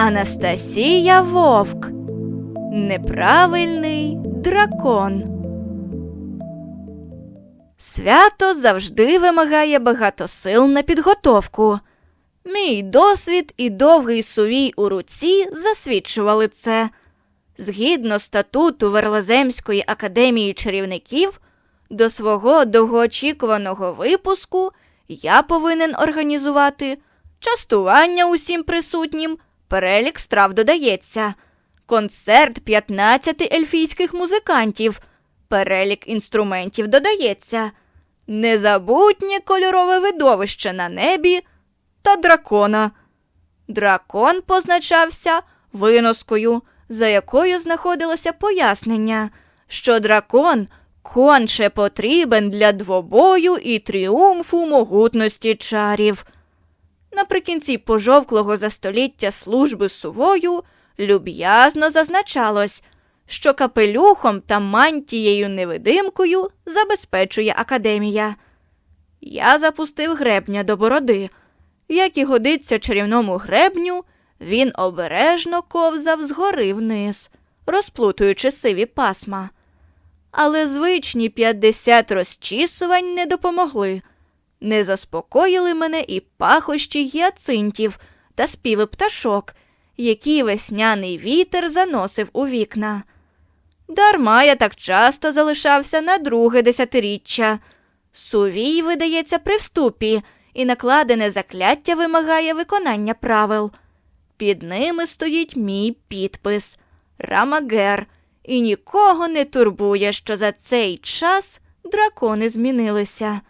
Анастасія Вовк. Неправильний дракон. Свято завжди вимагає багато сил на підготовку. Мій досвід і довгий сувій у руці засвідчували це. Згідно статуту Верлаземської академії чарівників, до свого довгоочікуваного випуску я повинен організувати частування усім присутнім, перелік страв додається, концерт 15 ельфійських музикантів, перелік інструментів додається, незабутнє кольорове видовище на небі та дракона. Дракон позначався виноскою, за якою знаходилося пояснення, що дракон конче потрібен для двобою і тріумфу могутності чарів. Наприкінці пожовклого за століття служби сувою люб'язно зазначалось, що капелюхом та мантією невидимкою забезпечує академія. Я запустив гребня до бороди. Як і годиться чарівному гребню, він обережно ковзав згори вниз, розплутуючи сиві пасма. Але звичні 50 розчісувань не допомогли. Не заспокоїли мене і пахощі гіацинтів та співи пташок, які весняний вітер заносив у вікна. Дарма я так часто залишався на друге десятиріччя. Сувій видається при вступі, і накладене закляття вимагає виконання правил. Під ними стоїть мій підпис Рамагер, і нікого не турбує, що за цей час дракони змінилися.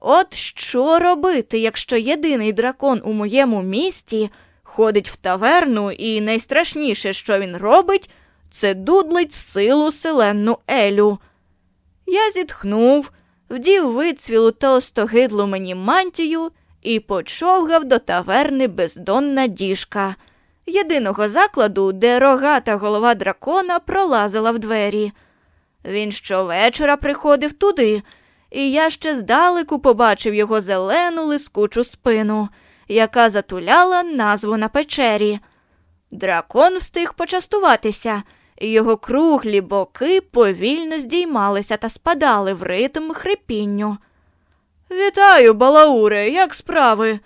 От що робити, якщо єдиний дракон у моєму місті ходить в таверну, і найстрашніше, що він робить, це дудлить силу селенну Елю. Я зітхнув, вдів вицвілу та остогидлу мені мантію і почовгав до таверни бездонна діжка, єдиного закладу, де рогата голова дракона пролазила в двері. Він щовечора приходив туди, і я ще здалеку побачив його зелену лискучу спину, яка затуляла назву на печері. Дракон встиг почастуватися, і його круглі боки повільно здіймалися та спадали в ритм хрипінню. Вітаю, балауре, як справи?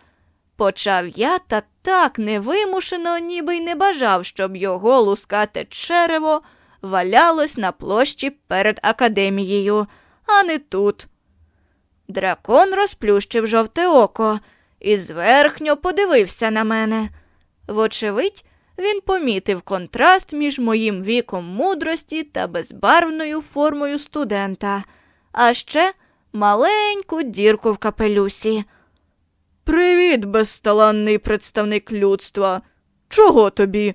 Почав я та так невимушено, ніби й не бажав, щоб його лускате черево валялось на площі перед академією, а не тут. Дракон розплющив жовте око і зверхньо подивився на мене. Вочевидь, він помітив контраст між моїм віком мудрості та безбарвною формою студента, а ще маленьку дірку в капелюсі. Привіт, безталанний представник людства. Чого тобі?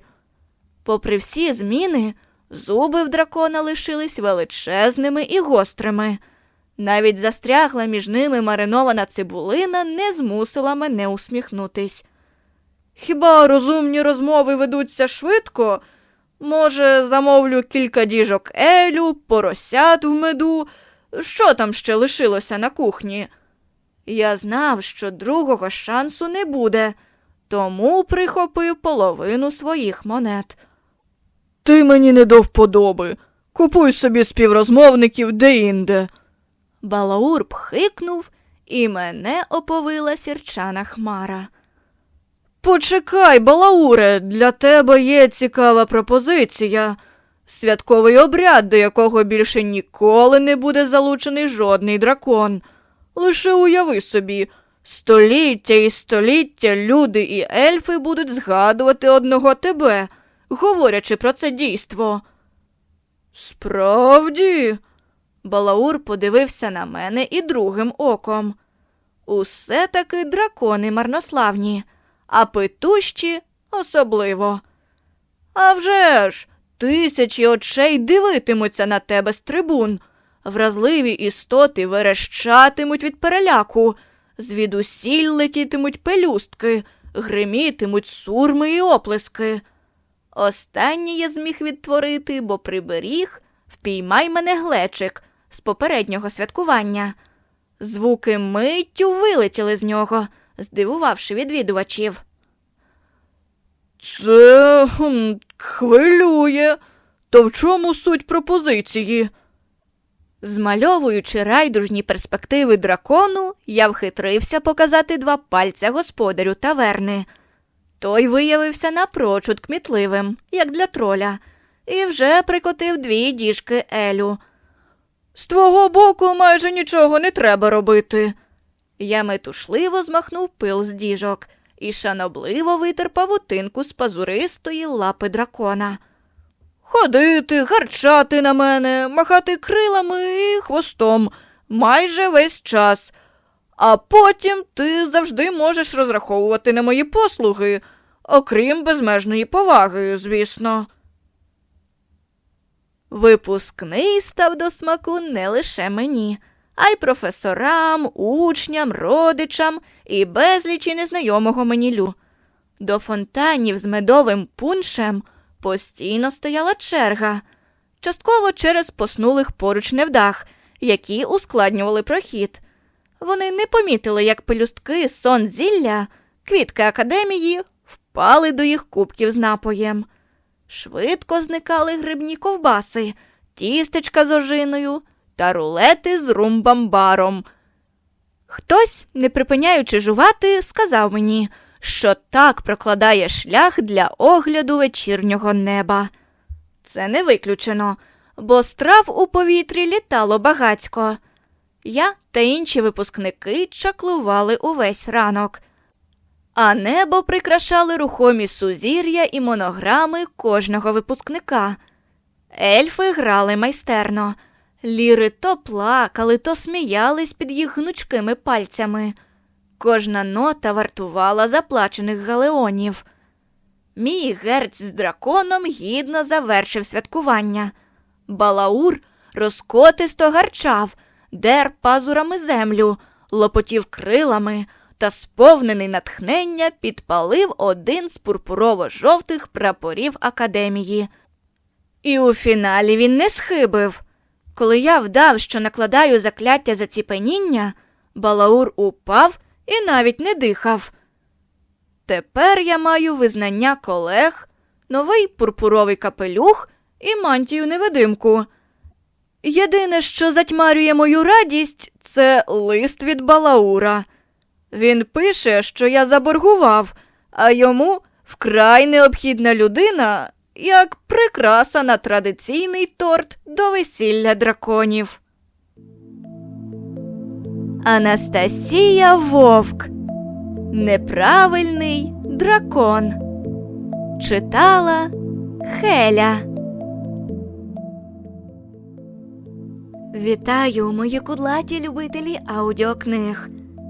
Попри всі зміни, зуби в дракона лишились величезними і гострими. Навіть застрягла між ними маринована цибулина не змусила мене усміхнутись. Хіба розумні розмови ведуться швидко? Може, замовлю кілька діжок елю, поросят в меду, що там ще лишилося на кухні? Я знав, що другого шансу не буде, тому прихопив половину своїх монет. Ти мені не до вподоби. Купуй собі співрозмовників де-інде. Балаур пхикнув, і мене оповила сірчана хмара. Почекай, Балауре, для тебе є цікава пропозиція. Святковий обряд, до якого більше ніколи не буде залучений жодний дракон. Лише уяви собі, століття і століття люди і ельфи будуть згадувати одного тебе, говорячи про це дійство. Справді, Балаур подивився на мене і другим оком. Усе таки дракони марнославні, а петущі особливо. «А вже ж, тисячі очей дивитимуться на тебе з трибун. Вразливі істоти верещатимуть від переляку, звідусіль летітимуть пелюстки, гримітимуть сурми і оплески. Останнє я зміг відтворити, бо приберіг впіймай мене глечик з попереднього святкування. Звуки миттю вилетіли з нього, здивувавши відвідувачів. Це хм, хвилює. То в чому суть пропозиції? Змальовуючи райдужні перспективи дракону, я вхитрився показати два пальця господарю таверни. Той виявився напрочуд кмітливим, як для троля, і вже прикотив дві діжки Елю. З твого боку майже нічого не треба робити. Я метушливо змахнув пил з діжок і шанобливо витер павутинку з пазуристої лапи дракона. Ходити, гарчати на мене, махати крилами і хвостом майже весь час. А потім ти завжди можеш розраховувати на мої послуги, окрім безмежної поваги, звісно. Випускний став до смаку не лише мені, а й професорам, учням, родичам і безлічі незнайомого мені лю. До фонтанів з медовим пуншем постійно стояла черга, частково через поснулих поруч невдах, які ускладнювали прохід. Вони не помітили, як пелюстки сон зілля, квітки академії, впали до їх кубків з напоєм. Швидко зникали грибні ковбаси, тістечка з ожиною та рулети з румбамбаром. Хтось, не припиняючи жувати, сказав мені, що так прокладає шлях для огляду вечірнього неба. Це не виключено, бо страв у повітрі літало багацько. Я та інші випускники чаклували увесь ранок, а небо прикрашали рухомі сузір'я і монограми кожного випускника. Ельфи грали майстерно. Ліри то плакали, то сміялись під їх гнучкими пальцями. Кожна нота вартувала заплачених галеонів. Мій герць з драконом гідно завершив святкування. Балаур розкотисто гарчав, дер пазурами землю, лопотів крилами та, сповнений натхнення, підпалив один з пурпурово-жовтих прапорів академії. І у фіналі він не схибив. Коли я вдав, що накладаю закляття заціпеніння, Балаур упав і навіть не дихав. Тепер я маю визнання колег, новий пурпуровий капелюх і мантію невидимку. Єдине, що затьмарює мою радість, це лист від Балаура. Він пише, що я заборгував, а йому вкрай необхідна людина, як прикраса на традиційний торт до весілля драконів. Анастасія Вовк. Неправильний дракон. Читала Хеля. Вітаю, мої кудлаті любителі аудіокниг.